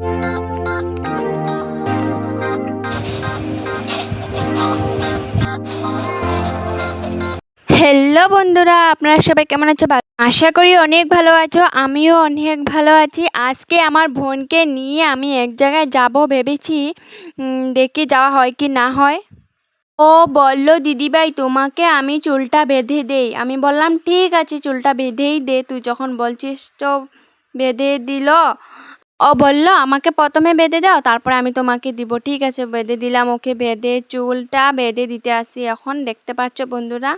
Hello বন্ধুরা, আপনারা সবাই কেমন আছো? আশা করি অনেক ভালো আছো, আমিও অনেক ভালো আছি। আজকে আমার বোনকে নিয়ে আমি এক জায়গায় যাব ভেবেছি। দেখি যাওয়া হয় কি না হয়। ও বলল, দিদিভাই, তোমাকে আমি চুলটা বেঁধে দেই। আমি বললাম, ঠিক আছে, চুলটা বেঁধেই দে। তুই যখন বলছিস তো বেঁধে দিল। ও বলল, আমাকে প্রথমে বেঁধে দাও, তারপরে আমি তোমাকে দিব। ঠিক আছে, বেঁধে দিলাম, ওকে বেঁধে চুলটা বেঁধে দিতে আসি এখন, দেখতে পাচ্ছ বন্ধুরা?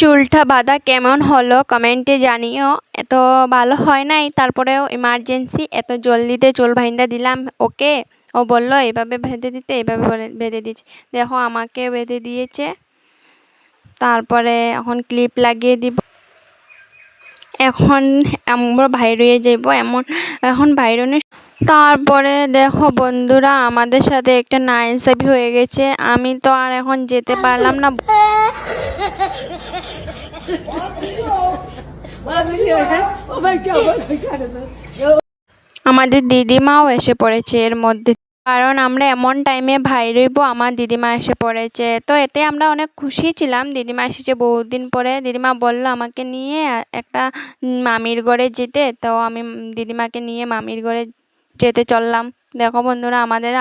চুলটা বাঁধা কেমন হলো কমেন্টে জানিও, এত ভালো হয় নাই, তারপরেও ইমার্জেন্সি এত জলদিতে চুল ভাইন্দা দিলাম, ওকে? ও বলল এভাবে বেঁধে দিতে এভাবে বেঁধে দিচ্ছি। দেখো, আমাকে বেঁধে দিয়েছে, তারপরে এখন ক্লিপ লাগিয়ে দিব। এখন আমরা বাইরে যাব, এমন, এখন বাইরে তারপরে দেখো বন্ধুরা, আমাদের সাথে একটা নাইনসাবি হয়ে গেছে। আমি তো আর এখন যেতে পারলাম না। আমাদের দিদিমাও এসে পড়েছে এর মধ্যে। কারণ আমরা এমন টাইমে ভাই রইব, আমার দিদিমা এসে পড়েছে। তো এতে আমরা অনেক খুশি ছিলাম। দিদিমা এসেছে বহুদিন পরে। দিদিমা বলল, আমাকে নিয়ে একটা মামির ঘরে যেতে। তো আমি দিদিমাকে নিয়ে মামির ঘরে যেতে চললাম। দেখো বন্ধুরা, আমাদের